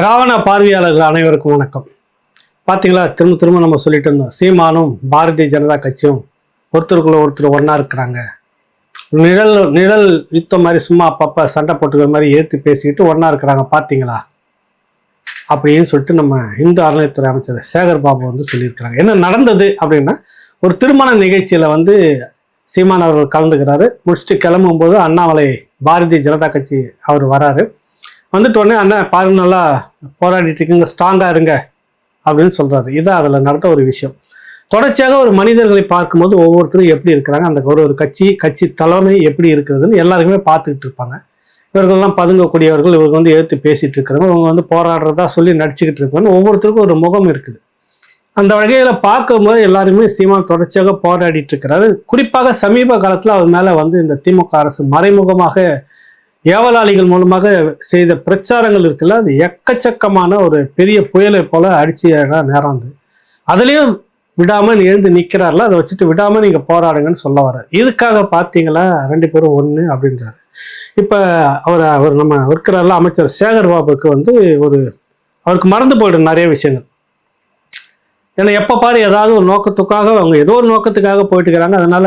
ராவண பார்வையாளர்கள் அனைவருக்கும் வணக்கம். பார்த்தீங்களா திரும்ப திரும்ப நம்ம சொல்லிட்டு இருந்தோம். சீமானும் பாரதிய ஜனதா கட்சியும் ஒருத்தருக்குள்ள ஒருத்தர் ஒன்றா இருக்கிறாங்க. நிழல் நிழல் யுத்தம் மாதிரி சும்மா அப்பப்போ சண்டை போட்டுக்கிற மாதிரி ஏற்று பேசிக்கிட்டு ஒன்றா இருக்கிறாங்க. பார்த்தீங்களா அப்படின்னு சொல்லிட்டு நம்ம இந்து அறநிலையத்துறை அமைச்சர் சேகர் பாபு வந்து சொல்லியிருக்கிறாங்க. என்ன நடந்தது அப்படின்னா ஒரு திருமண நிகழ்ச்சியில் வந்து சீமான் அவர்கள் கலந்துக்கிறாரு. முடிச்சுட்டு கிளம்பும்போது அண்ணாமலை பாரதிய ஜனதா கட்சி அவர் வராரு. வந்துட்டோடனே அண்ணன் பாருங்க நல்லா போராடிட்டு இருக்குங்க ஸ்ட்ராங்காக இருங்க அப்படின்னு சொல்கிறாரு இதான் அதில் நடந்த ஒரு விஷயம். தொடர்ச்சியாக ஒரு மனிதர்களை பார்க்கும்போது ஒவ்வொருத்தரும் எப்படி இருக்கிறாங்க அந்த ஒரு ஒரு கட்சி கட்சி தலைமை எப்படி இருக்கிறதுன்னு எல்லாருக்குமே பார்த்துக்கிட்டு இருப்பாங்க. இவர்கள்லாம் பதுங்கக்கூடியவர்கள் இவங்க வந்து எடுத்து பேசிகிட்டு இருக்கிறவங்க இவங்க வந்து போராடுறதா சொல்லி நடிச்சுக்கிட்டு இருக்காங்க ஒவ்வொருத்தருக்கும் ஒரு முகம் இருக்குது. அந்த வகையில் பார்க்கும்போது எல்லாருமே சீமான் தொடர்ச்சியாக போராடிட்டு இருக்கிறாரு. குறிப்பாக சமீப காலத்தில் அவர் மேலே வந்து இந்த திமுக அரசு மறைமுகமாக ஏவலாளிகள் மூலமாக செய்த பிரச்சாரங்கள் இருக்குல்ல அது எக்கச்சக்கமான ஒரு பெரிய புயலை போல அடிச்சு நேரம் அதுலேயும் விடாமல் நீ எழுந்து நிற்கிறார்ல அதை வச்சுட்டு விடாமல் நீங்கள் போராடுங்கன்னு சொல்ல வர இதுக்காக பார்த்தீங்களா? ரெண்டு பேரும் ஒன்று அப்படின்றாரு. இப்போ அவர் அவர் நம்ம இருக்கிறாரில் அமைச்சர் சேகர் பாபுக்கு வந்து ஒரு அவருக்கு மறந்து போயிடும் நிறைய விஷயங்கள். ஏன்னா எப்போ பாரு ஏதாவது ஒரு நோக்கத்துக்காக அவங்க ஏதோ ஒரு நோக்கத்துக்காக போயிட்டு இருக்கிறாங்க. அதனால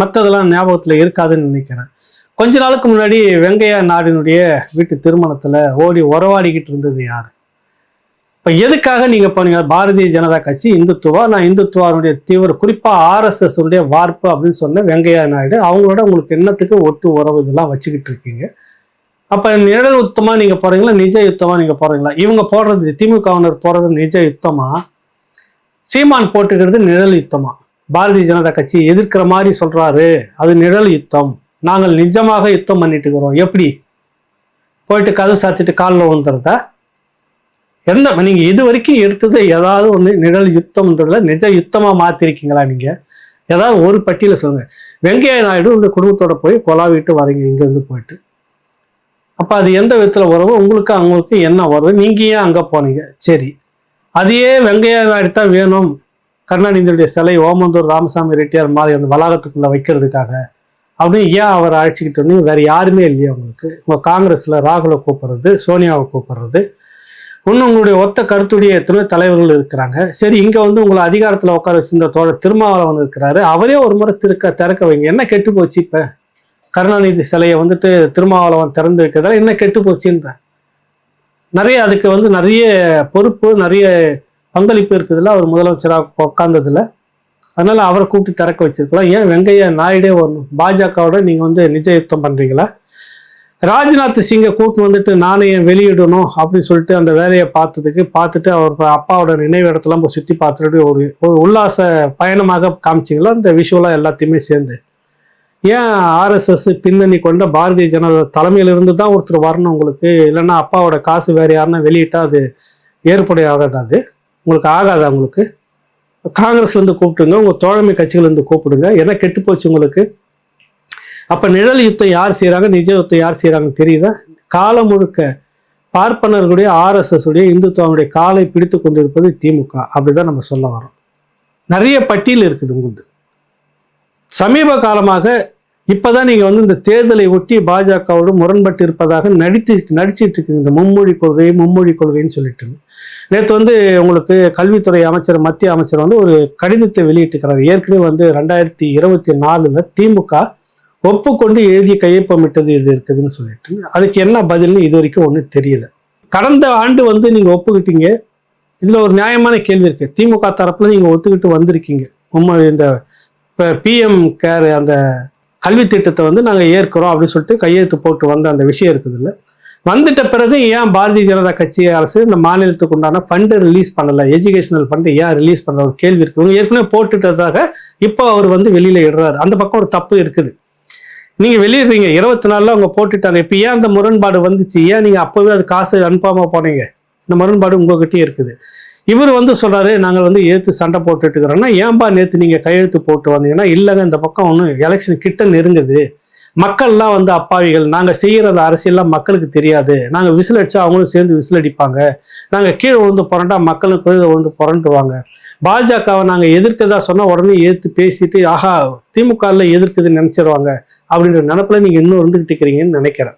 மற்றதெல்லாம் ஞாபகத்தில் இருக்காதுன்னு நினைக்கிறேன். கொஞ்ச நாளுக்கு முன்னாடி வெங்கையா நாடினுடைய வீட்டு திருமணத்தில் ஓடி உறவாடிக்கிட்டு இருந்தது யார்? இப்போ எதுக்காக நீங்கள் போனீங்க? பாரதிய ஜனதா கட்சி இந்துத்துவா? நான் இந்துத்துவாருடைய தீவிர குறிப்பாக ஆர்எஸ்எஸ் உடைய வார்ப்பு அப்படின்னு சொன்ன வெங்கையா நாயுடு அவங்களோட உங்களுக்கு என்னத்துக்கு ஒட்டு உறவு இதெல்லாம் வச்சுக்கிட்டு இருக்கீங்க? அப்போ நிழல் யுத்தமாக நீங்கள் போகிறீங்களா நிஜ யுத்தமாக நீங்கள் போகிறீங்களா இவங்க போடுறது திமுகவினர் போடுறது நிஜ யுத்தமாக சீமான் போட்டுக்கிறது நிழல் யுத்தமாக பாரதிய ஜனதா கட்சி எதிர்க்கிற மாதிரி சொல்கிறாரு அது நிழல் யுத்தம். நாங்கள் நிஜமாக யுத்தம் பண்ணிட்டு இருக்கிறோம் எப்படி? போயிட்டு கதவு சாத்திட்டு காலில் விழுந்துறதா? எந்த நீங்கள் இது வரைக்கும் எடுத்தது ஏதாவது ஒன்று நிழல் யுத்தம்ன்றதுல நிஜ யுத்தமாக மாற்றிருக்கீங்களா நீங்கள் ஏதாவது ஒரு பட்டியலில் சொல்லுங்கள் வெங்கையா நாயுடு உங்கள் குடும்பத்தோட போய் கொலாவிட்டு வரீங்க இங்கேருந்து போயிட்டு. அப்போ அது எந்த விதத்தில் உறவு? உங்களுக்கு அவங்களுக்கு என்ன உறவு? நீங்கள் ஏன் அங்கே போனீங்க? சரி. அதையே வெங்கையா நாயுடு தான் வேணும். கருணாநிதியுடைய சிலை ஓமந்தூர் ராமசாமி ரெட்டியார் மாதிரி அந்த வளாகத்துக்குள்ளே வைக்கிறதுக்காக. அப்படின்னு ஏன் அவரை அழைச்சிக்கிட்டு வந்து வேறு யாருமே இல்லையா உங்களுக்கு உங்கள் காங்கிரஸில் ராகுலை கூப்பிட்றது சோனியாவை கூப்பிட்றது. இன்னும் உங்களுடைய ஒத்த கருத்துடைய எத்தனை தலைவர்கள் இருக்கிறாங்க. சரி இங்கே வந்து உங்களை அதிகாரத்தில் உட்கார வச்சிருந்த தோழர் திருமாவளவன் இருக்கிறாரு. அவரே ஒரு முறை திறக்க திறக்க வைங்க. என்ன கெட்டு போச்சு இப்போ? கருணாநிதி சிலையை வந்துட்டு திருமாவளவன் திறந்து வைக்கிறதால என்ன கெட்டு போச்சுன்ற. நிறைய அதுக்கு வந்து நிறைய பொறுப்பு நிறைய பங்களிப்பு இருக்குதுல்ல அவர் முதலமைச்சராக உட்கார்ந்ததுல. அதனால அவரை கூப்பிட்டு திறக்க வச்சிருக்கலாம். ஏன் வெங்கையா நாயுடே வரணும் பாஜகவோட நீங்க வந்து நிஜ யுத்தம் பண்றீங்களா? ராஜ்நாத் சிங்கை கூட்டு வந்துட்டு நாணயம் வெளியிடணும் அப்படின்னு சொல்லிட்டு அந்த வேலையை பார்த்ததுக்கு பார்த்துட்டு அவர் அப்பாவோட நினைவு இடத்தெல்லாம் போய் சுற்றி பார்த்துட்டு ஒரு ஒரு உல்லாச பயணமாக காமிச்சிங்களா? அந்த விஷுவலாக எல்லாத்தையுமே சேர்ந்து. ஏன் ஆர்எஸ்எஸ் பின்னணி கொண்ட பாரதிய ஜனதா தலைமையிலிருந்து தான் ஒருத்தர் வரணும் உங்களுக்கு? இல்லைன்னா அப்பாவோட காசு வேறு யாருன்னா வெளியிட்டால் அது ஏற்புடைய ஆகாது அது? உங்களுக்கு ஆகாதா உங்களுக்கு? காங்கிரஸ்லேருந்து கூப்பிட்டுங்க உங்கள் தோழமை கட்சிகள்லேருந்து கூப்பிடுங்க. ஏன்னா கெட்டு போச்சு உங்களுக்கு? அப்போ நிழல் யுத்தம் யார் செய்கிறாங்க நிஜ யுத்தம் யார் செய்கிறாங்கன்னு தெரியுதா? காலம் முழுக்க பார்ப்பனர்களுடைய ஆர்எஸ்எஸ் உடைய இந்துத்துவனுடைய காலை பிடித்து கொண்டிருப்பது திமுக. அப்படிதான் நம்ம சொல்ல வரோம் நிறைய பட்டியல் இருக்குது உங்களுக்கு சமீப காலமாக இப்போதான் நீங்கள் வந்து இந்த தேர்தலை ஒட்டி பாஜகவோடு முரண்பட்டு இருப்பதாக நடித்து நடிச்சிட்டு இருக்குங்க இந்த மும்மொழி கொள்கை மும்மொழி கொள்கைன்னு சொல்லிட்டு. நேற்று வந்து உங்களுக்கு கல்வித்துறை அமைச்சர் மத்திய அமைச்சர் வந்து ஒரு கடிதத்தை வெளியிட்டிருக்கிறார். ஏற்கனவே வந்து ரெண்டாயிரத்தி இருபத்தி நாலுல திமுக ஒப்புக்கொண்டு எழுதி கையொப்பமிட்டது இது இருக்குதுன்னு சொல்லிட்டு. அதுக்கு என்ன பதில்னு இது வரைக்கும் ஒன்றும் தெரியல. கடந்த ஆண்டு வந்து நீங்கள் ஒப்புக்கிட்டீங்க. இதில் ஒரு நியாயமான கேள்வி இருக்கு. திமுக தரப்பில் நீங்கள் ஒத்துக்கிட்டு வந்திருக்கீங்க. உண்மை இந்த இப்போ பிஎம் கேர் அந்த கல்வி திட்டத்தை வந்து நாங்கள் ஏற்கிறோம் அப்படின்னு சொல்லிட்டு கையெழுத்து போட்டு வந்த அந்த விஷயம் இருக்குது இல்லை வந்துட்ட பிறகு ஏன் பாரதிய ஜனதா கட்சி அரசு இந்த மாநிலத்துக்கு உண்டான ஃபண்டு ரிலீஸ் பண்ணலை? எஜுகேஷனல் ஃபண்டு ஏன் ரிலீஸ் பண்ணுற ஒரு கேள்வி இருக்குது இவங்க ஏற்கனவே போட்டுட்டதாக இப்போ அவர் வந்து வெளியில் இடுறாரு. அந்த பக்கம் ஒரு தப்பு இருக்குது. நீங்கள் வெளியிடுறீங்க. இருபத்தி நாளில் அவங்க போட்டுட்டாங்க. இப்போ ஏன் அந்த முரண்பாடு வந்துச்சு? ஏன் நீங்கள் அப்போவே அது காசு அனுப்பாமல் போனீங்க? இந்த முரண்பாடு உங்ககிட்டயே இருக்குது. இவர் வந்து சொல்கிறாரு நாங்கள் வந்து ஏற்று சண்டை போட்டுட்டு இருக்கிறோன்னா ஏன்பா நேற்று நீங்கள் கையெழுத்து போட்டு வந்தீங்கன்னா இல்லைங்க இந்த பக்கம் ஒன்று எலெக்ஷன் கிட்ட நெருங்குது. மக்கள்லாம் வந்து அப்பாவிகள். நாங்கள் செய்கிற அந்த அரசியல்லாம் மக்களுக்கு தெரியாது. நாங்கள் விசில் அடித்தா அவங்களும் சேர்ந்து விசில் அடிப்பாங்க. நாங்கள் கீழே விழுந்து புரண்டா மக்களும் கீழே விழுந்து புரண்டுவாங்க. பாஜகவை நாங்கள் எதிர்க்கதா சொன்னால் உடனே ஏற்று பேசிட்டு ஆஹா திமுகவில் எதிர்க்குதுன்னு நினச்சிருவாங்க. அப்படின்ற நினப்பில் நீங்கள் இன்னும் இருந்துகிட்டு இருக்கிறீங்கன்னு நினைக்கிறேன்.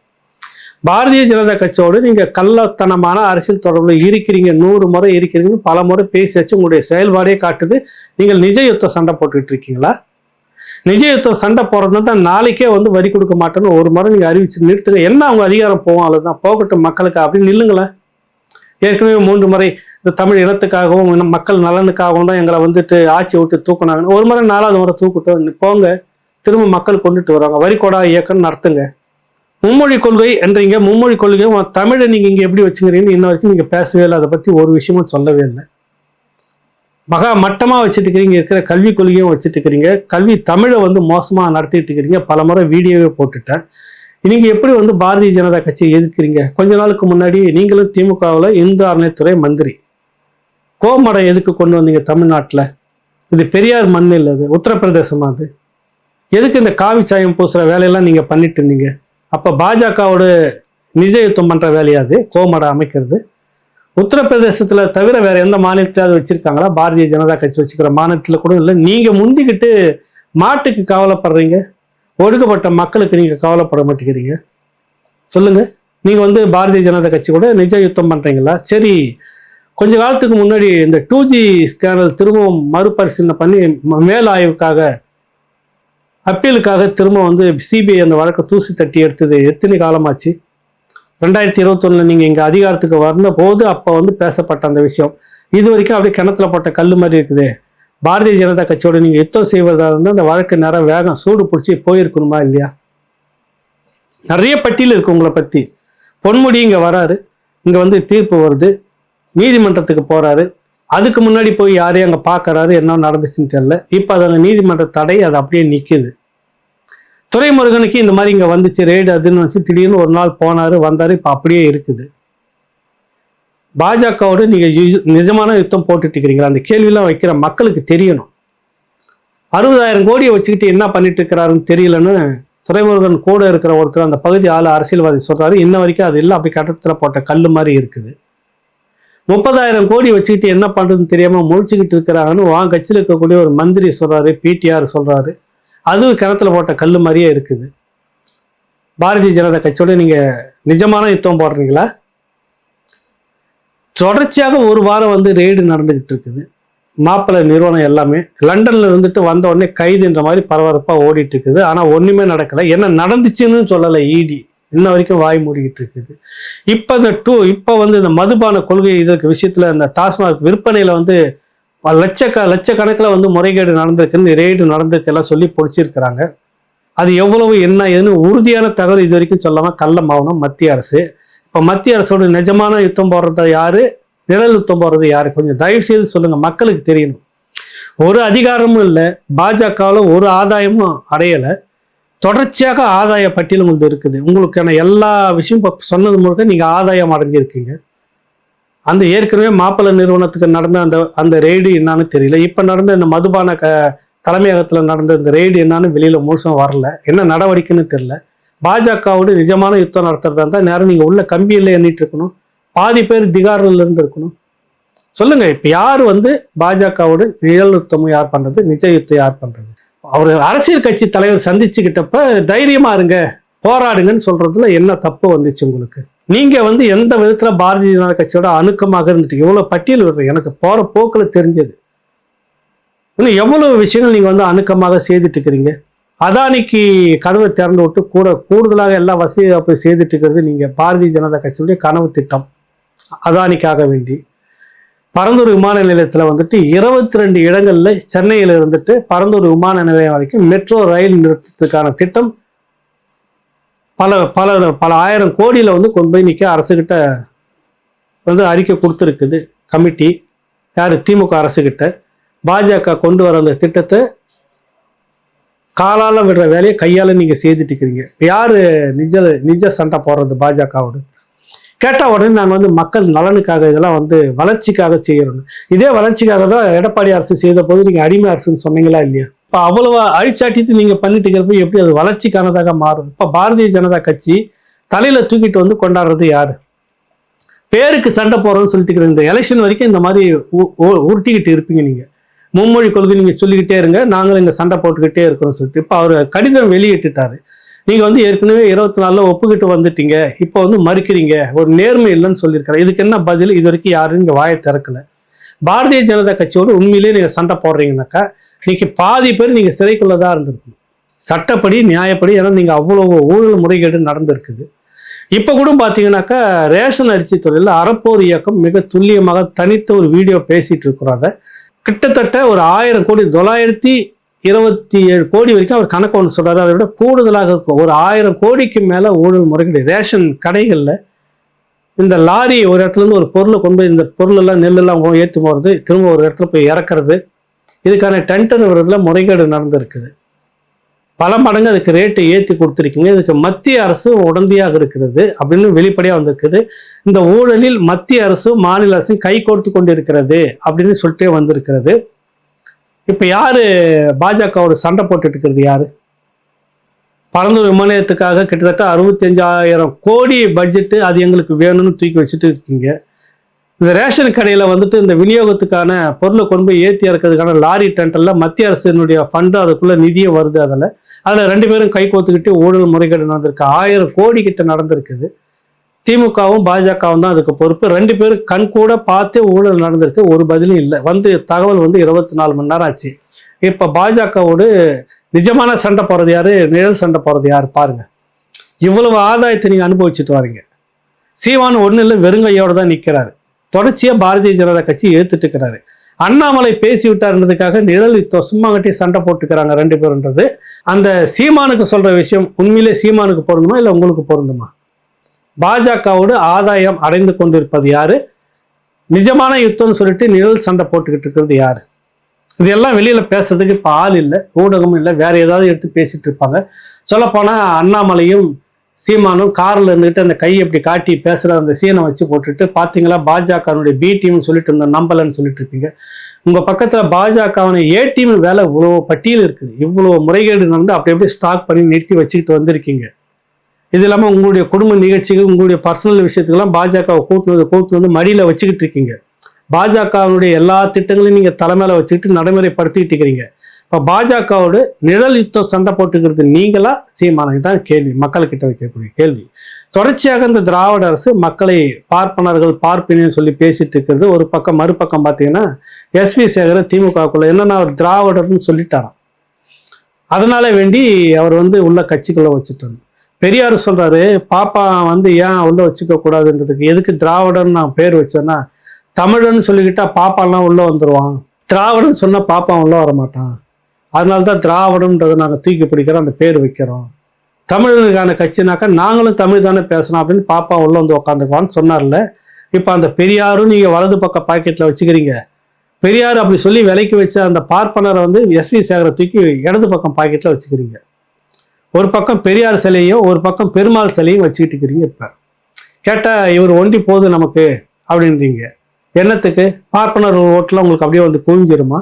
பாரதிய ஜனதா கட்சியோடு நீங்கள் கள்ளத்தனமான அரசியல் தொடர்பில் இருக்கிறீங்க நூறு முறை இருக்கிறீங்கன்னு பல முறை பேசியாச்சு. உங்களுடைய செயல்பாடே காட்டுது. நீங்கள் நிஜ யுத்தம் சண்டை போட்டுக்கிட்டு இருக்கீங்களா? நிஜ யுத்தம் சண்டை போறது தான் நாளைக்கே வந்து வரி கொடுக்க மாட்டேன்னு ஒரு முறை நீங்கள் அறிவிச்சு நிறுத்துங்க. என்ன அவங்க அதிகாரம் போவோம் தான் போகட்டும் மக்களுக்கு அப்படின்னு நில்லுங்களேன். ஏற்கனவே மூன்று முறை இந்த தமிழ் இனத்துக்காகவும் மக்கள் நலனுக்காகவும் தான் எங்களை வந்துட்டு ஆட்சி விட்டு தூக்குனாங்க. ஒரு முறை நாலாவது முறை தூக்கிட்டோம். போங்க. திரும்ப மக்கள் கொண்டுட்டு வராங்க வரிகோடா இயக்கம் நடத்துங்க. மும்மொழி கொள்கை என்றீங்க மும்மொழி கொள்கை உன் தமிழை நீங்கள் இங்கே எப்படி வச்சுக்கிறீங்கன்னு இன்ன வரைக்கும் நீங்கள் பேசவே இல்லை. அதை பற்றி ஒரு விஷயமும் சொல்லவே இல்லை. மகா மட்டமாக வச்சுட்டு இருக்கிறீங்க இருக்கிற கல்விக் கொள்கையும் வச்சுட்டு இருக்கிறீங்க. கல்வி தமிழை வந்து மோசமாக நடத்திட்டு இருக்கிறீங்க. பல முறை வீடியோவே போட்டுட்டேன். நீங்கள் எப்படி வந்து பாரதிய ஜனதா கட்சியை எதிர்க்கிறீங்க? கொஞ்ச நாளுக்கு முன்னாடி நீங்களும் திமுகவில் இந்து அறநிலைத்துறை மந்திரி. கோமடம் எதுக்கு கொண்டு வந்தீங்க தமிழ்நாட்டில்? இது பெரியார் மண் இல்லை அது உத்தரப்பிரதேசமாக அது? எதுக்கு இந்த காவி சாயம் பூசுகிற வேலையெல்லாம் நீங்கள் பண்ணிட்டு இருந்தீங்க? அப்போ பாஜகவோட நிஜ யுத்தம் பண்ற வேலையாது கோமடை அமைக்கிறது. உத்தரப்பிரதேசத்தில் தவிர வேறு எந்த மாநிலத்தையாவது வச்சுருக்காங்களா? பாரதிய ஜனதா கட்சி வச்சுக்கிற மாநிலத்தில் கூட இல்லை. நீங்கள் முந்திக்கிட்டு மாட்டுக்கு கவலைப்படுறீங்க. ஒடுக்கப்பட்ட மக்களுக்கு நீங்கள் கவலைப்பட மாட்டேங்கிறீங்க. சொல்லுங்கள் நீங்கள் வந்து பாரதிய ஜனதா கட்சி கூட நிஜ யுத்தம் பண்ணுறீங்களா சரி கொஞ்ச காலத்துக்கு முன்னாடி இந்த டூ ஜி ஸ்கேனல் திரும்பவும் மறுபரிசீலனை பண்ணி ம- மேல் ஆய்வுக்காக அப்பீலுக்காக திரும்ப வந்து சிபிஐ அந்த வழக்கை தூசி தட்டி எடுத்தது எத்தனை காலமாச்சு? ரெண்டாயிரத்தி இருபத்தொன்னுல நீங்கள் இங்கே அதிகாரத்துக்கு வந்த போது அப்போ வந்து பேசப்பட்ட அந்த விஷயம். இது வரைக்கும் அப்படியே கிணத்துல போட்ட கல் மாதிரி இருக்குது. பாரதிய ஜனதா கட்சியோட நீங்கள் யுத்தம் செய்வதாக இருந்தால் அந்த வழக்கு நேரம் வேகம் சூடு பிடிச்சி போயிருக்கணுமா இல்லையா? நிறைய பட்டியல் இருக்கு உங்களை பற்றி பொன்முடி இங்கே வராரு. இங்கே வந்து தீர்ப்பு வருது. நீதிமன்றத்துக்கு போகிறாரு அதுக்கு முன்னாடி போய் யாரையும் அங்கே பார்க்கறாரு என்ன நடந்துச்சுன்னு தெரில இப்போ அது அந்த நீதிமன்ற தடை அது அப்படியே நிற்குது துறைமுருகனுக்கு இந்த மாதிரி இங்கே வந்துச்சு ரெய்டு அதுன்னு வச்சு திடீர்னு ஒரு நாள் போனார் வந்தார் இப்போ அப்படியே இருக்குது. பாஜகவோடு நீங்கள் நிஜமான யுத்தம் போட்டுட்டு இருக்கிறீங்களா அந்த கேள்வியெல்லாம் வைக்கிற மக்களுக்கு தெரியணும். அறுபதாயிரம் கோடியை வச்சுக்கிட்டு என்ன பண்ணிட்டு இருக்கிறாருன்னு தெரியலன்னு துறைமுருகன் கூட இருக்கிற ஒருத்தர் அந்த பகுதி ஆள் அரசியல்வாதி சொல்கிறாரு இன்ன வரைக்கும் அது இல்லை அப்படி கட்டத்தில் போட்ட கல் மாதிரி இருக்குது. முப்பதாயிரம் கோடி வச்சுக்கிட்டு என்ன பண்ணுறதுன்னு தெரியாமல் முழிச்சுக்கிட்டு இருக்கிறாங்கன்னு வான் கட்சியில் இருக்கக்கூடிய ஒரு மந்திரி சொல்கிறாரு பிடிஆர் சொல்கிறாரு அதுவும் கிணத்துல போட்ட கல் மாதிரியே இருக்குது. பாரதிய ஜனதா கட்சியோட நீங்கள் நிஜமான யுத்தம் போடுறீங்களா? தொடர்ச்சியாக ஒரு வாரம் வந்து ரெய்டு நடந்துக்கிட்டு இருக்குது. மாப்பிள்ளை நிறுவனம் எல்லாமே லண்டன்ல இருந்துட்டு வந்த உடனே கைதுன்ற மாதிரி பரபரப்பாக ஓடிட்டு இருக்குது. ஆனால் ஒன்றுமே நடக்கலை. என்ன நடந்துச்சுன்னு சொல்லலை இடி இன்ன வரைக்கும் வாய் மூடிக்கிட்டு இருக்குது. இப்போ இந்த டூ இப்போ வந்து இந்த மதுபான கொள்கை இதற்கு விஷயத்தில் இந்த டாஸ்மாக் விற்பனையில் வந்து லட்சக்க லட்சக்கணக்கில் வந்து முறைகேடு நடந்திருக்குன்னு ரெய்டு நடந்திருக்கு எல்லாம் சொல்லி பிடிச்சிருக்கிறாங்க. அது எவ்வளவு என்ன ஏதுன்னு உறுதியான தகவல் இது வரைக்கும் சொல்லாமல் கள்ள மௌனம் மத்திய அரசு. இப்போ மத்திய அரசோட நிஜமான யுத்தம் போடுறது யாரு? நிழல் யுத்தம் போடுறது யாரு? கொஞ்சம் தயவு செய்து சொல்லுங்கள் மக்களுக்கு தெரியணும். ஒரு அதிகாரமும் இல்லை பாஜகவில் ஒரு ஆதாயமும் அடையலை. தொடர்ச்சியாக ஆதாய பட்டியல் உங்களுக்கு இருக்குது. உங்களுக்கான எல்லா விஷயம் இப்போ சொன்னது முழுக்க நீங்கள் ஆதாயம் அடைஞ்சிருக்கீங்க அந்த ஏற்கனவே மாப்பிள்ளை நிறுவனத்துக்கு நடந்த அந்த அந்த ரெய்டு என்னன்னு தெரியல. இப்போ நடந்த இந்த மதுபான க தலைமையகத்தில் நடந்த இந்த ரெய்டு என்னன்னு வெளியில் முழுசும் வரல. என்ன நடவடிக்கைன்னு தெரியல. பாஜகவோடு நிஜமான யுத்தம் நடத்துறதா இருந்தால் நேரம் நீங்கள் உள்ள கம்பியில் எண்ணிட்டு இருக்கணும். பாதி பேர் திகாரில் இருந்து இருக்கணும். சொல்லுங்கள் இப்போ யார் வந்து பாஜகவோடு நிழல் யுத்தமும் யார் பண்ணுறது நிஜ யுத்தம் யார் பண்ணுறது அவர் அரசியல் கட்சி தலைவர் சந்திச்சுக்கிட்டப்ப தைரியமா இருங்க போராடுங்கன்னு சொல்றதுல என்ன தப்பு வந்துச்சு உங்களுக்கு? நீங்க வந்து எந்த விதத்துல பாரதிய ஜனதா கட்சியோட அணுக்கமாக இருந்துட்டு எவ்வளவு பட்டியல் வருது எனக்கு போற போக்குல தெரிஞ்சது. இன்னும் எவ்வளவு விஷயங்கள் நீங்க வந்து அணுக்கமாக செய்துட்டு இருக்கிறீங்க? அதானிக்கு கதவை திறந்து விட்டு கூட கூடுதலாக எல்லா வசதியாக போய் செய்துட்டு இருக்கிறது நீங்க பாரதிய ஜனதா கட்சியுடைய கனவு திட்டம். அதானிக்காக வேண்டி. பரந்தூர் விமான நிலையத்தில் வந்துட்டு இருபத்தி ரெண்டு இடங்களில் சென்னையில் இருந்துட்டு பரந்தூர் விமான நிலையம் வரைக்கும் மெட்ரோ ரயில் நிறுத்தத்துக்கான திட்டம் பல பல பல ஆயிரம் கோடியில் வந்து கொண்டு போய் நிற்க அரசுகிட்ட வந்து அறிக்கை கொடுத்துருக்குது. கமிட்டி யார்? திமுக அரசுகிட்ட. பாஜக கொண்டு வர அந்த திட்டத்தை காலால் விடுற வேலையை கையால் நீங்கள் செய்துட்டு இருக்கிறீங்க. யார் நிஜ நிஜ சண்டை போடுறது பாஜகவோட? கேட்ட உடனே நாங்கள் வந்து மக்கள் நலனுக்காக இதெல்லாம் வந்து வளர்ச்சிக்காக செய்யறோம். இதே வளர்ச்சிக்காக தான் எடப்பாடி அரசு செய்த போது நீங்க அடிமை அரசுன்னு சொன்னீங்களா இல்லையா? இப்போ அவ்வளவா அழிச்சாட்டித்து நீங்க பண்ணிட்டு இருக்கிறப்ப எப்படி அது வளர்ச்சிக்கானதாக மாறும்? இப்போ பாரதிய ஜனதா கட்சி தலையில தூக்கிட்டு வந்து கொண்டாடுறது யாரு? பேருக்கு சண்டை போகிறோன்னு சொல்லிட்டு இருக்கிற இந்த எலெக்ஷன் வரைக்கும் இந்த மாதிரி உருட்டிக்கிட்டு இருப்பீங்க நீங்க. மும்மொழி கொள்கை நீங்க சொல்லிக்கிட்டே இருங்க நாங்களும் இங்க சண்டை போட்டுக்கிட்டே இருக்கிறோம் சொல்லிட்டு. இப்போ அவர் கடிதம் வெளியிட்டுட்டாரு. நீங்கள் வந்து ஏற்கனவே இருபத்தி நாலில் ஒப்புக்கிட்டு வந்துட்டீங்க. இப்போ வந்து மறுக்கிறீங்க. ஒரு நேர்மை இல்லைன்னு சொல்லியிருக்கிறேன் இதுக்கு என்ன பதில்? இது வரைக்கும் யாரும் இங்கே வாயை திறக்கல. பாரதிய ஜனதா கட்சியோடு உண்மையிலேயே நீங்கள் சண்டை போடுறீங்கனாக்கா இன்னைக்கு பாதி பேர் நீங்கள் சிறைக்குள்ளே தான் இருந்திருக்கணும். சட்டப்படி நியாயப்படி ஏன்னா நீங்கள் அவ்வளோ ஊழல் முறைகேடு நடந்திருக்குது. இப்போ கூட பார்த்தீங்கன்னாக்கா ரேஷன் அரிசி தொழிலில் அறப்போர் இயக்கம் மிக துல்லியமாக தனித்த ஒரு வீடியோ பேசிகிட்டு இருக்கிறோம். அதை கிட்டத்தட்ட ஒரு ஆயிரம் கோடி தொள்ளாயிரத்தி இருபத்தி ஏழு கோடி வரைக்கும் அவர் கணக்கு ஒன்று சொல்கிறாரு அதை விட கூடுதலாக இருக்கும். ஒரு ஆயிரம் கோடிக்கு மேலே ஊழல் முறைகள் ரேஷன் கடைகளில் இந்த லாரி ஒரு இடத்துல இருந்து ஒரு பொருளை கொண்டு போய் இந்த பொருளெல்லாம் நெல்லெல்லாம் ஏற்றி போகிறது திரும்ப ஒரு இடத்துல போய் இறக்குறது இதுக்கான டெண்டர் விடுறதுல முறைகேடு நடந்திருக்குது. பல மடங்கு அதுக்கு ரேட்டு ஏற்றி கொடுத்துருக்கீங்க. இதுக்கு மத்திய அரசு உடந்தையாக இருக்கிறது அப்படின்னு வெளிப்படையாக வந்திருக்குது. இந்த ஊழலில் மத்திய அரசும் மாநில அரசும் கை கோர்த்து கொண்டு இருக்கிறது அப்படின்னு சொல்லிட்டே வந்திருக்கிறது. இப்போ யாரு பாஜகவோட சண்டை போட்டுட்டு இருக்கிறது யாரு? பரந்தூர் விமானத்துக்காக கிட்டத்தட்ட அறுபத்தஞ்சாயிரம் கோடி பட்ஜெட்டு அது எங்களுக்கு வேணும்னு தூக்கி வச்சுட்டு இருக்கீங்க. இந்த ரேஷன் கடையில் வந்துட்டு இந்த விநியோகத்துக்கான பொருளை கொண்டு போய் ஏற்றி இறக்கிறதுக்கான லாரி டெண்டரில் மத்திய அரசினுடைய ஃபண்டு அதுக்குள்ளே நிதியே வருது அதில். அதில் ரெண்டு பேரும் கை கோத்துக்கிட்டு ஊழல் முறைகேடு நடந்திருக்கு. ஆயிரம் கோடி கிட்ட நடந்திருக்குது. திமுகவும் பாஜகவும் தான் அதுக்கு பொறுப்பு. ரெண்டு பேரும் கண் கூட பார்த்தே ஊழல் நடந்திருக்கு. ஒரு பதிலும் இல்லை. வந்து தகவல் வந்து இருபத்தி நாலு மணி நேரம் ஆச்சு. இப்போ பாஜகவோடு நிஜமான சண்டை போகிறது யாரு? நிழல் சண்டை போகிறது யார்? பாருங்க. இவ்வளவு ஆதாயத்தை நீங்கள் அனுபவிச்சுட்டு வரீங்க சீவான் ஒன்றும் இல்லை வெறுங்கையோடு தான் நிற்கிறாரு தொடர்ச்சியாக பாரதிய ஜனதா கட்சி ஏற்றுட்டு இருக்கிறாரு. அண்ணாமலை பேசி விட்டார்ன்றதுக்காக நிழல் இப்போ சும்மா கட்டி சண்டை போட்டுக்கிறாங்க ரெண்டு பேருன்றது. அந்த சீமானுக்கு சொல்கிற விஷயம் உண்மையிலே சீமானுக்கு பொருந்துமா இல்லை உங்களுக்கு பொருந்துமா? பாஜகவோடு ஆதாயம் அடைந்து கொண்டிருப்பது யாரு? நிஜமான யுத்தம்னு சொல்லிட்டு நிழல் சண்டை போட்டுக்கிட்டு இருக்கிறது யாரு? இதெல்லாம் வெளியில பேசுறதுக்கு இப்போ ஆள் இல்லை ஊடகமும் இல்லை வேற ஏதாவது எடுத்து பேசிட்டு இருப்பாங்க. சொல்லப்போனா அண்ணாமலையும் சீமானும் கார்ல இருந்துகிட்டு அந்த கையை இப்படி காட்டி பேசுற அந்த சீனை வச்சு போட்டுட்டு பாத்தீங்களா பாஜகனுடைய பி டீம்னு சொல்லிட்டு இருந்த நம்பலன்னு சொல்லிட்டு இருப்பீங்க. உங்க பக்கத்துல பாஜகவனை ஏ டீம் வேலை இவ்வளோ பட்டியல் இருக்குது. இவ்வளோ முறைகேடு நடந்து அப்படி அப்படியே ஸ்டாக் பண்ணி நிறுத்தி வச்சுக்கிட்டு வந்திருக்கீங்க. இது இல்லாமல் உங்களுடைய குடும்ப நிகழ்ச்சிகள் உங்களுடைய பர்சனல் விஷயத்துக்கெல்லாம் பாஜகவை கூட்டு வந்து கூட்டு வந்து மடியில் வச்சுக்கிட்டு இருக்கீங்க. பாஜகவினுடைய எல்லா திட்டங்களையும் நீங்கள் தலைமையில் வச்சுக்கிட்டு நடைமுறைப்படுத்திக்கிட்டு இருக்கிறீங்க. இப்போ பாஜகவோடு நிழல் யுத்தம் சண்டை போட்டுக்கிறது நீங்களா? சீமானது தான் கேள்வி. மக்கள்கிட்ட வைக்கக்கூடிய கேள்வி. தொடர்ச்சியாக இந்த திராவிட அரசு மக்களை பார்ப்பனர்கள் பார்ப்பினு சொல்லி பேசிட்டு இருக்கிறது. ஒரு பக்கம் மறுபக்கம் பார்த்தீங்கன்னா எஸ் வி சேகரன் திமுகக்குள்ள என்னன்னா அவர் திராவிடர்னு சொல்லிட்டாராம். அதனால வேண்டி அவர் வந்து உள்ள கட்சிக்குள்ளே வச்சுட்டு பெரியார் சொல்றாரு பாப்பா வந்து ஏன் உள்ள வச்சுக்க கூடாதுன்றதுக்கு எதுக்கு திராவிடன் நான் பேர் வச்சேன்னா தமிழன் சொல்லிக்கிட்டா பாப்பாலாம் உள்ள வந்துருவான். திராவிடன் சொன்னா பாப்பா உள்ள வர மாட்டான். அதனால தான் திராவிடன்றதை நாங்கள் தூக்கி பிடிக்கிறோம் அந்த பேர் வைக்கிறோம். தமிழனுக்கான கட்சினாக்கா நாங்களும் தமிழ் தானே பேசணும் அப்படின்னு பாப்பா உள்ள வந்து உக்காந்துக்குவான்னு சொன்னார்ல. இப்போ அந்த பெரியாரும் நீங்கள் வலது பக்க பாக்கெட்டில் வச்சுக்கிறீங்க. பெரியார் அப்படி சொல்லி விலைக்கு வச்ச அந்த பார்ப்பனரை வந்து எஸ்வி சேகரை தூக்கி இடது பக்கம் பாக்கெட்டில் வச்சுக்கிறீங்க. ஒரு பக்கம் பெரியார் சிலையும் ஒரு பக்கம் பெருமாள் சிலையும் வச்சுக்கிட்டு இருக்கிறீங்க இப்போ. கேட்டால் இவர் ஒண்டி போகுது நமக்கு அப்படின்றீங்க. என்னத்துக்கு? பார்ப்பனர் ஓட்டில் உங்களுக்கு அப்படியே வந்து குவிஞ்சிருமா?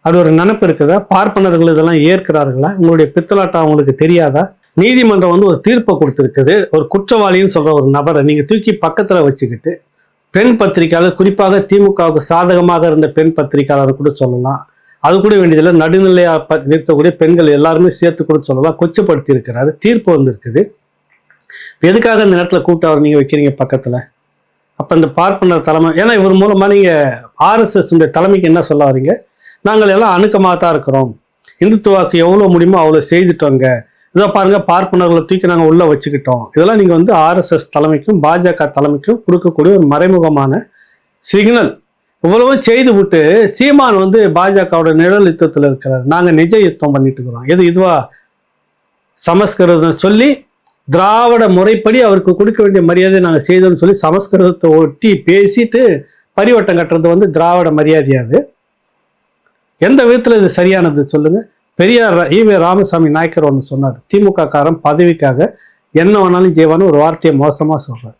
அது ஒரு நினப்பு இருக்குதா? பார்ப்பனர்கள் இதெல்லாம் ஏற்கிறார்களா? உங்களுடைய பித்தலாட்டம் அவங்களுக்கு தெரியாதா? நீதிமன்றம் வந்து ஒரு தீர்ப்பை கொடுத்துருக்குது. ஒரு குற்றவாளின்னு சொல்கிற ஒரு நபரை நீங்கள் தூக்கி பக்கத்தில் வச்சுக்கிட்டு பெண் பத்திரிகையாளர் குறிப்பாக திமுகவுக்கு சாதகமாக இருந்த பெண் பத்திரிகையாளர் கூட சொல்லலாம். அது கூட வேண்டியதில்லை. நடுநிலையா நிற்கக்கூடிய பெண்கள் எல்லாருமே சேர்த்து கூட சொல்லலாம். கொச்சப்படுத்தி இருக்கிறாரு தீர்ப்பு வந்திருக்குது. எதுக்காக இந்த நேரத்தில் கூப்பிட்டு அவர் நீங்க வைக்கிறீங்க பக்கத்துல? அப்ப இந்த பார்ப்பனர் தலைமை ஏன்னா இவர் மூலமா நீங்க ஆர்எஸ்எஸ் தலைமைக்கு என்ன சொல்ல வரீங்க நாங்கள் எல்லாம் அணுக்கமாக தான் இருக்கிறோம். இந்துத்துவாக்கு எவ்வளோ முடியுமோ அவ்வளோ செய்துட்டோங்க இதோ பாருங்க பார்ப்பனர்களை தூக்கி நாங்கள் உள்ள வச்சுக்கிட்டோம். இதெல்லாம் நீங்கள் வந்து ஆர்எஸ்எஸ் தலைமைக்கும் பாஜக தலைமைக்கும் கொடுக்கக்கூடிய ஒரு மறைமுகமான சிக்னல் இவ்வளவும் செய்து விட்டு சீமான் வந்து பாஜகவோட நிழல் யுத்தத்தில் இருக்கிறார். நாங்கள் நிஜ யுத்தம் பண்ணிட்டு இருக்கிறோம். எது இதுவா சமஸ்கிருதம் சொல்லி திராவிட முறைப்படி அவருக்கு கொடுக்க வேண்டிய மரியாதை நாங்கள் செய்தோம்னு சொல்லி சமஸ்கிருதத்தை ஒட்டி பேசிட்டு பரிவட்டம் கட்டுறது வந்து திராவிட மரியாதையாது எந்த விதத்தில் இது சரியானது சொல்லுங்க. பெரியார் ஈவே ராமசாமி நாயக்கர் ஒன்று சொன்னார். திமுக காரன் பதவிக்காக என்ன வேணாலும் செய்வான்னு ஒரு வார்த்தையை மோசமாக சொல்கிறார்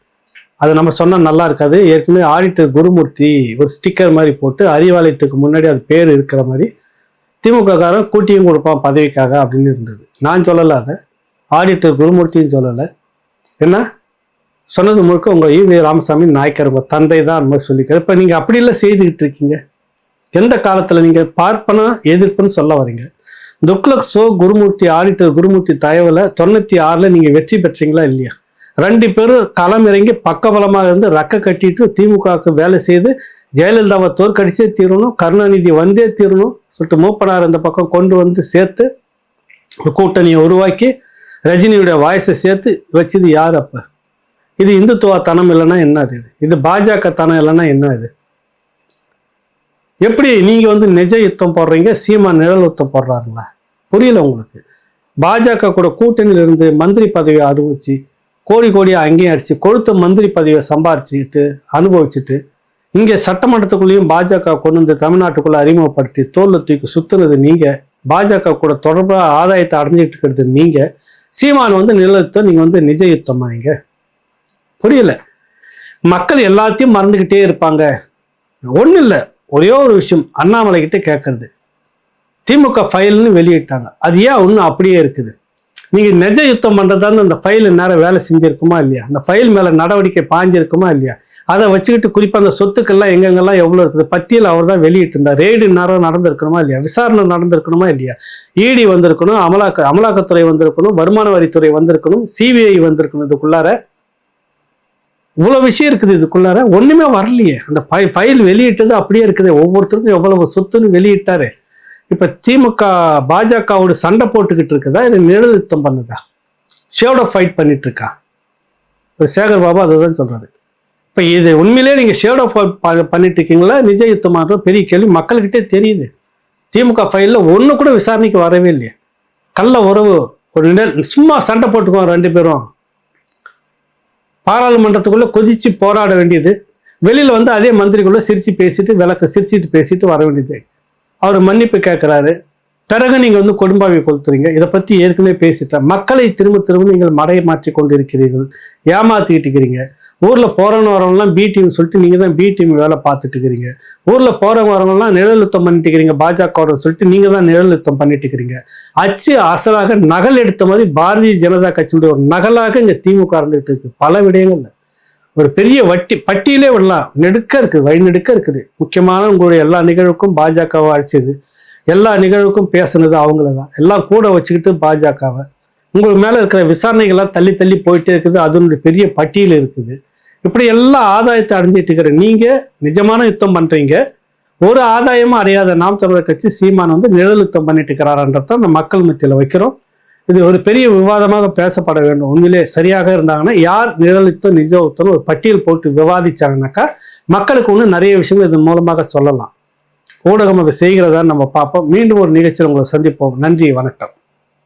அது நம்ம சொன்னால் நல்லா இருக்காது. ஏற்கனவே ஆடிட்டர் குருமூர்த்தி ஒரு ஸ்டிக்கர் மாதிரி போட்டு அறிவாலயத்துக்கு முன்னாடி அது பேர் இருக்கிற மாதிரி திமுககாரன் கூட்டியும் கொடுப்பான் பதவிக்காக அப்படின்னு இருந்தது. நான் சொல்லலை அதை. ஆடிட்டர் குருமூர்த்தியும் சொல்லலை. என்ன? சொன்னது முழுக்க உங்கள் ஈவி ராமசாமி நாயக்கர் உங்கள் தந்தை தான் அந்த மாதிரி சொல்லிக்கிறேன் இப்போ நீங்கள் அப்படிலாம் செய்துக்கிட்டு இருக்கீங்க. எந்த காலத்தில் நீங்கள் பார்ப்பனா எதிர்ப்புன்னு சொல்ல வரீங்க. துக்லக் சோ குருமூர்த்தி ஆடிட்டர் குருமூர்த்தி தயவில் தொண்ணூற்றி ஆறில் நீங்கள் வெற்றி பெற்றீங்களா இல்லையா? ரெண்டு பேரும் களம் இறங்கி பக்கபலமாக இருந்து ரக்க கட்டிட்டு திமுகவுக்கு வேலை செய்து ஜெயலலிதாவை தோற்கடிச்சே தீரணும் கருணாநிதி வந்தே தீரணும் சொல்லிட்டு மூப்பனார் இந்த பக்கம் கொண்டு வந்து சேர்த்து கூட்டணியை உருவாக்கி ரஜினியுடைய வாய்ஸை சேர்த்து வச்சது யார் அப்போ? இது இந்துத்துவ தனம் இல்லைன்னா என்னது இது? இது பாஜக தனம் இல்லைன்னா என்ன இது எப்படி நீங்கள் வந்து நிஜ யுத்தம் போடுறீங்க சீமா நிழல் யுத்தம் போடுறாருங்களா? புரியல உங்களுக்கு. பாஜக கூட கூட்டணியில் இருந்து மந்திரி பதவியை அறிவிச்சு கோடி கோடியாக அங்கேயும் அடிச்சு கொழுத்த மந்திரி பதவியை சம்பாரிச்சுக்கிட்டு அனுபவிச்சுட்டு இங்கே சட்டமன்றத்துக்குள்ளேயும் பாஜக கொண்டு வந்து தமிழ்நாட்டுக்குள்ளே அறிமுகப்படுத்தி தோல்ல தூக்கி சுத்துனது நீங்கள் பாஜக கூட தொடர்பாக ஆதாயத்தை அடைஞ்சிக்கிட்டு இருக்கிறது நீங்கள் சீமான் வந்து நிலத்தம் நீங்கள் வந்து நிஜ யுத்தமா நீங்கள் புரியல. மக்கள் எல்லாத்தையும் மறந்துக்கிட்டே இருப்பாங்க. ஒன்றும் இல்லை ஒரே ஒரு விஷயம் அண்ணாமலை கிட்ட கேட்கறது திமுக ஃபைல்னு வெளியிட்டாங்க. அது ஏன் ஒன்று அப்படியே இருக்குது? நீங்கள் நிஜ யுத்தம் பண்றதான்னு அந்த ஃபைல் நேரம் வேலை செஞ்சுருக்குமா இல்லையா? அந்த ஃபைல் மேலே நடவடிக்கை பாஞ்சிருக்குமா இல்லையா? அதை வச்சுக்கிட்டு குறிப்பாக அந்த சொத்துக்கள்லாம் எங்கெங்கெல்லாம் எவ்வளோ இருக்குது? பட்டியல் அவர் தான் வெளியிட்டு இருந்தார் ரெய்டு நேரம் நடந்திருக்கணுமா இல்லையா? விசாரணை நடந்திருக்கணுமா இல்லையா? இடி வந்திருக்கணும் அமலாக்க அமலாக்கத்துறை வந்திருக்கணும் வருமான வரித்துறை வந்திருக்கணும் சிபிஐ வந்திருக்கணும் இதுக்குள்ளார. இவ்வளோ விஷயம் இருக்குது இதுக்குள்ளார. ஒன்றுமே வரலையே. அந்த ஃபைல் வெளியிட்டது அப்படியே இருக்குது. ஒவ்வொருத்தருக்கும் எவ்வளவு சொத்துன்னு வெளியிட்டாரு. இப்ப திமுக பாஜகவோட சண்டை போட்டுக்கிட்டு இருக்குதா? இல்லை நிழலுத்தம் பண்ணுதா? ஷேவோட ஃபைட் பண்ணிட்டு இருக்கா சேகர் பாபா அதுதான் சொல்றாரு. இப்ப இது உண்மையிலேயே நீங்க ஷேடோ ஃபைட் பண்ணிட்டு இருக்கீங்களா நிஜ யுத்தமாக பெரிய கேள்வி. மக்கள்கிட்டே தெரியுது. திமுக ஃபைல்ல ஒன்று கூட விசாரணைக்கு வரவே இல்லையே. கள்ள உறவு ஒரு நிழல் சும்மா சண்டை போட்டுக்குவோம் ரெண்டு பேரும். பாராளுமன்றத்துக்குள்ளே கொதிச்சு போராட வேண்டியது. வெளியில் வந்து அதே மந்திரிக்குள்ளே சிரித்து பேசிட்டு விளக்க சிரிச்சிட்டு பேசிட்டு வர வேண்டியது. அவர் மன்னிப்பு கேட்குறாரு பிறகு நீங்கள் வந்து கொடும்பாவை கொளுத்துறீங்க. இதை பற்றி ஏற்கனவே பேசிட்டேன் மக்களை திரும்ப திரும்ப நீங்கள் மடைய மாற்றி கொண்டு இருக்கிறீர்கள் ஏமாற்றிக்கிட்டு இருக்கிறீங்க. ஊரில் போகிறவங்க வரவங்கலாம் பி டீம் சொல்லிட்டு நீங்கள் தான் பி டீம் வேலை பார்த்துட்டு இருக்கிறீங்க. ஊரில் போகிறவங்க வரவங்கலாம் நிழலுத்தம் பண்ணிட்டு இருக்கிறீங்க. பாஜகவோட சொல்லிட்டு நீங்கள் தான் நிழலுத்தம் பண்ணிட்டு இருக்கிறீங்க. அச்சு அசலாக நகல் எடுத்த மாதிரி பாரதிய ஜனதா கட்சியுடைய ஒரு நகலாக இங்கே திமுக இருந்துகிட்டு இருக்குது பல விடயங்கள்ல. ஒரு பெரிய வட்டி பட்டியலே விடலாம். நெடுக்க இருக்குது வழி நெடுக்க இருக்குது. முக்கியமான உங்களுடைய எல்லா நிகழ்வுக்கும் பாஜகவை அடிச்சது எல்லா நிகழ்வுக்கும் பேசுனது அவங்கள தான் எல்லாம் கூட வச்சுக்கிட்டு பாஜகவை. உங்களுக்கு மேலே இருக்கிற விசாரணைகள்லாம் தள்ளி தள்ளி போயிட்டே இருக்குது. அதனுடைய பெரிய பட்டியல் இருக்குது. இப்படி எல்லா ஆதாயத்தை அடைஞ்சிட்டு இருக்கிற நீங்கள் நிஜமான யுத்தம் பண்ணுறீங்க ஒரு ஆதாயமும் அடையாத நாம் தமிழர் கட்சி சீமான் வந்து நிழல் யுத்தம் பண்ணிட்டு இருக்கிறாரன்றத அந்த மக்கள் மத்தியில் வைக்கிறோம். இது ஒரு பெரிய விவாதமாக பேசப்பட வேண்டும். உண்மையிலே சரியாக இருந்தாங்கன்னா யார் நிழலித்தோ நிஜ ஒரு பட்டியல் போட்டு விவாதிச்சாங்கனாக்கா மக்களுக்கு ஒன்று நிறைய விஷயங்கள் இதன் மூலமாக சொல்லலாம். ஊடகம் அதை செய்கிறதா நம்ம பார்ப்போம். மீண்டும் ஒரு நிகழ்ச்சியில் உங்களை சந்திப்போம். நன்றி வணக்கம்.